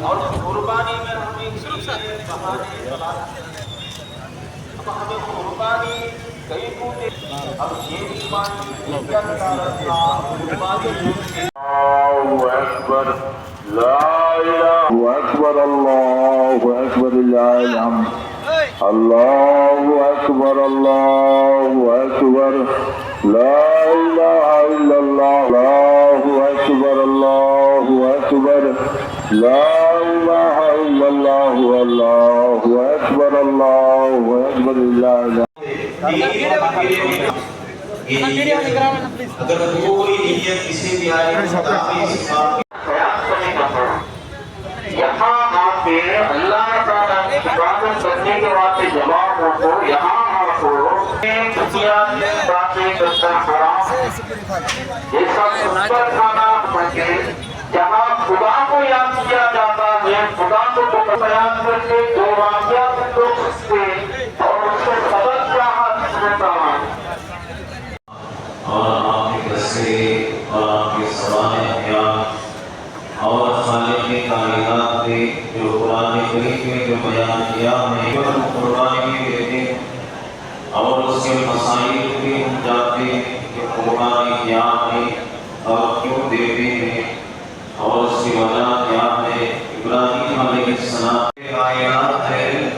اور قربانی میں ہمیں اب ہمیں قربانی کئی بوٹے اب یہ اکبر لا الہ اکبر اللہ اکبر اللہ اللہ اکبر اللہ اکبر لا الہ الا اکبر۔ لا الہ الا اللہ اللہ اکبر اللہ اکبر اللہ اکبر۔ یہاں اللہ تعالیٰ کی عبادت کرنے کے واسطے جواب ہو تو یہاں آپ کو جہاں خدا کو یاد کیا جاتا ہے خدا کو بیان کر کے دو واقعات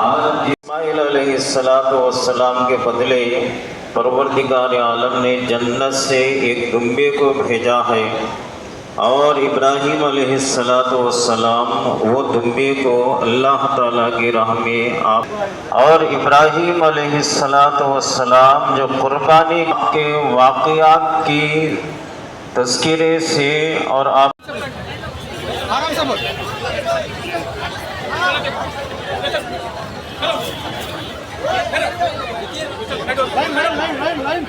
اسماعیل علیہ السلاۃ والسلام کے بدلے پروردگار عالم نے جنت سے ایک دمبے کو بھیجا ہے اور ابراہیم علیہ السلاۃ والسلام وہ دمبے کو اللہ تعالیٰ کی راہ میں آپ اور ابراہیم علیہ السلاۃ والسلام جو قربانی کے واقعات کی تذکرے سے اور آپ آرام سے line line line line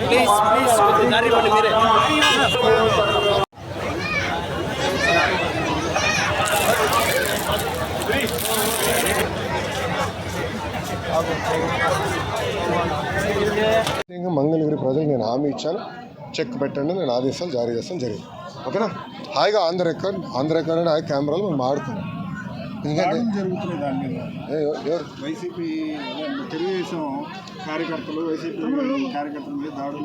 please please கொஞ்சம் நிறைய check పెట్టండి నేను ఆదేశాలు జారీ చేస్తాను జరిగింది. ఓకేనా? హాయిగా Andhra record Andhra record and హాయి కెమెరాలు మనం ఎవరు? వైసీపీ తెలుగుదేశం కార్యకర్తలు వైసీపీ కార్యకర్తల మీద దాడులు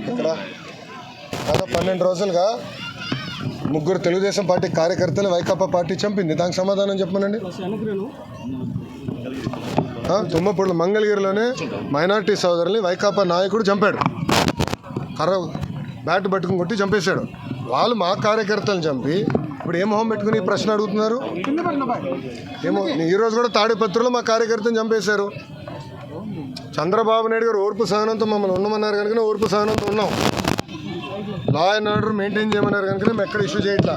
ఇక్కడ పన్నెండు రోజులుగా ముగ్గురు తెలుగుదేశం పార్టీ కార్యకర్తలు వైకాపా పార్టీ చంపింది. దానికి సమాధానం చెప్పమనండి. తుమ్మపూడి మంగళగిరిలోనే మైనార్టీ సోదరుల్ని వైకాపా నాయకుడు చంపాడు. కర్ర బ్యాట్ పట్టుకుని కొట్టి చంపేశాడు. వాళ్ళు మా కార్యకర్తలను చంపి ఇప్పుడు ఏ మొహం పెట్టుకుని ప్రశ్న అడుగుతున్నారు? ఏమో ఈ రోజు కూడా తాడిపత్రిలో మా కార్యకర్తను చంపేశారు. చంద్రబాబు నాయుడు గారు ఓర్పు సహనంతో మమ్మల్ని ఉండమన్నారు కనుక ఓర్పు సహనంతో ఉన్నాం. లా అండ్ ఆర్డర్ మెయింటైన్ చేయమన్నారు కనుక మేము ఎక్కడ ఇష్యూ చేయట్లా.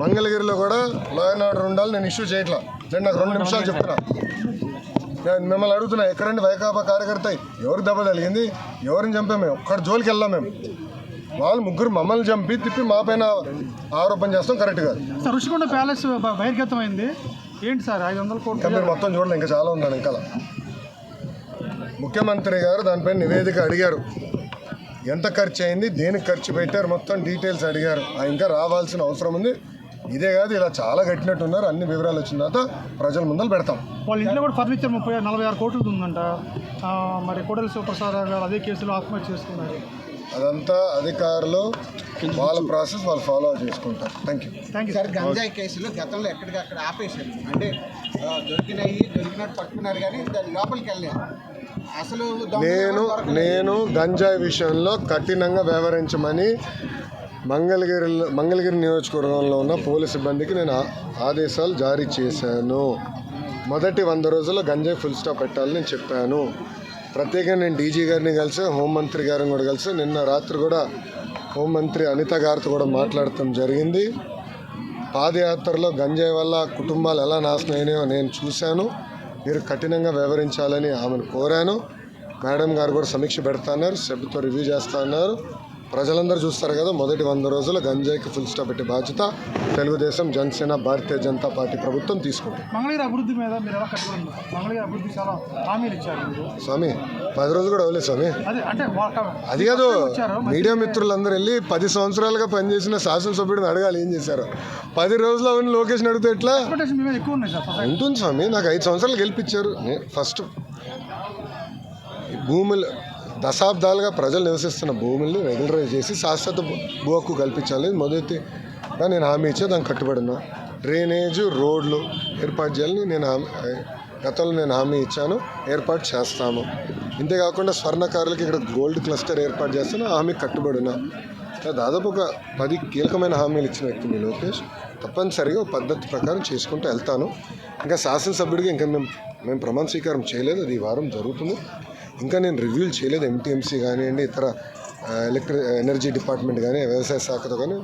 మంగళగిరిలో కూడా లా అండ్ ఆర్డర్ ఉండాలి నేను ఇష్యూ చేయట్లా. నేను నాకు రెండు నిమిషాలు చెప్తున్నా. నేను మిమ్మల్ని అడుగుతున్నా ఎక్కడండి వైకాపా కార్యకర్త? ఎవరు దెబ్బ తగిలింది? ఎవరిని చంపాం మేము? ఒక్కడి జోలికి వెళ్ళాం మేము. వాళ్ళు ముగ్గురు మమ్మల్ని చంపి తిప్పి మా పైన ఆరోపణ చేస్తాం కరెక్ట్ కాదు ఋషికొండ ప్యాలెస్ బహిర్గతమైంది. ఏంటి సార్ ఐదు వందల కోట్లు? మీరు మొత్తం చూడండి ఇంకా చాలా ఉందండి ఇంకా ముఖ్యమంత్రి గారు దానిపైన నివేదిక అడిగారు. ఎంత ఖర్చు అయింది దేనికి ఖర్చు పెట్టారు మొత్తం డీటెయిల్స్ అడిగారు. ఆ ఇంకా రావాల్సిన అవసరం ఉంది. ఇదే కాదు ఇలా చాలా కట్టినట్టున్నారు. అన్ని వివరాలు వచ్చిన తర్వాత ప్రజల ముందర పెడతాం. వాళ్ళ ఇంట్లో కూడా ఫర్నిచర్ ముప్పై నలభై ఆరు కోట్లు ఉందంట. మరి కోడలి శివప్రసాద్ గారు అదే కేసులో ఆత్మహత్య చేసుకున్నారు. అదంతా అధికారులు వాళ్ళ ప్రాసెస్ వాళ్ళు ఫాలో చేసుకుంటారు. Thank you thank you sir గంజాయి కేసులు గతంలో ఎక్కడికక్కడ ఆపేశారు. అంటే దొరికినాయి దొరికినట్టు పట్టుకున్నారు కానీ దాని లోపలికి వెళ్ళలేదు. దొంగలు నేను. నేను గంజాయి విషయంలో కఠినంగా వ్యవహరించమని మంగళగిరి మంగళగిరి నియోజకవర్గంలో ఉన్న పోలీస్ సిబ్బందికి నేను ఆదేశాలు జారీ చేశాను. మొదటి వంద రోజుల్లో గంజాయి ఫుల్ స్టాప్ పెట్టాలని నేను చెప్పాను. ప్రత్యేకంగా నేను డీజీ గారిని కలిసి హోంమంత్రి గారిని కూడా కలిసి నిన్న రాత్రి కూడా హోంమంత్రి అనిత గారితో కూడా మాట్లాడటం జరిగింది. పాదయాత్రలో గంజాయి వల్ల కుటుంబాలు ఎలా నాశనం అయినాయో నేను చూశాను. మీరు కఠినంగా వ్యవహరించాలని ఆమెను కోరాను. మేడం గారు కూడా సమీక్ష పెడతాన్నారు సభ్యుతో రివ్యూ చేస్తా అన్నారు. ప్రజలందరూ చూస్తారు కదా మొదటి వంద రోజులు గంజాయికి ఫుల్ స్టాప్ పెట్టే బాధ్యత తెలుగుదేశం జనసేన భారతీయ జనతా పార్టీ ప్రభుత్వం తీసుకుంటుంది మంగళగిరి అభివృద్ధి మీద మీరు ఎలా? మంగళగిరి అభివృద్ధి చాలా హామీలు ఇచ్చారు స్వామి పది రోజులు కూడా అవ్వలేదు స్వామి. అదే అంటే వాళ్ళ- అది కాదు మీడియా మిత్రులందరూ వెళ్ళి పది సంవత్సరాలుగా పనిచేసిన శాసనసభ్యుడిని అడగాలి ఏం చేశారు. పది రోజులు అవన్నీ లోకేష్ని అడిగితే ఎట్లా? ఉంటుంది స్వామి నాకు ఐదు సంవత్సరాలు గెలిపించారు ఫస్ట్ భూములు దశాబ్దాలుగా ప్రజలు నివసిస్తున్న భూముల్ని రెగ్యులరైజ్ చేసి శాశ్వత భూ- హక్కు కల్పించాలి మొదటిగా నేను హామీ ఇచ్చే దానికి కట్టుబడి ఉన్నా డ్రైనేజ్ రోడ్లు ఏర్పాటు చేయాలని నేను హామీ గతంలో నేను హామీ ఇచ్చాను. ఏర్పాటు చేస్తాను ఇంతేకాకుండా స్వర్ణకారులకు ఇక్కడ గోల్డ్ క్లస్టర్ ఏర్పాటు చేస్తాను. హామీ కట్టుబడి ఉన్నా దాదాపు ఒక పది కీలకమైన హామీలు ఇచ్చిన వ్యక్తి మీ లోకేష్. తప్పనిసరిగా పద్ధతి ప్రకారం చేసుకుంటూ వెళ్తాను. ఇంకా శాసనసభ్యుడిగా ఇంకా మేము మేము ప్రమాణ స్వీకారం చేయలేదు. అది ఈ వారం జరుగుతుంది. ఇంకా నేను రివ్యూలు చేయలేదు ఎంటీఎంసీ కానివ్వండి ఇతర ఎలక్ట్రి ఎనర్జీ డిపార్ట్మెంట్ కానీ వ్యవసాయ శాఖతో కానీ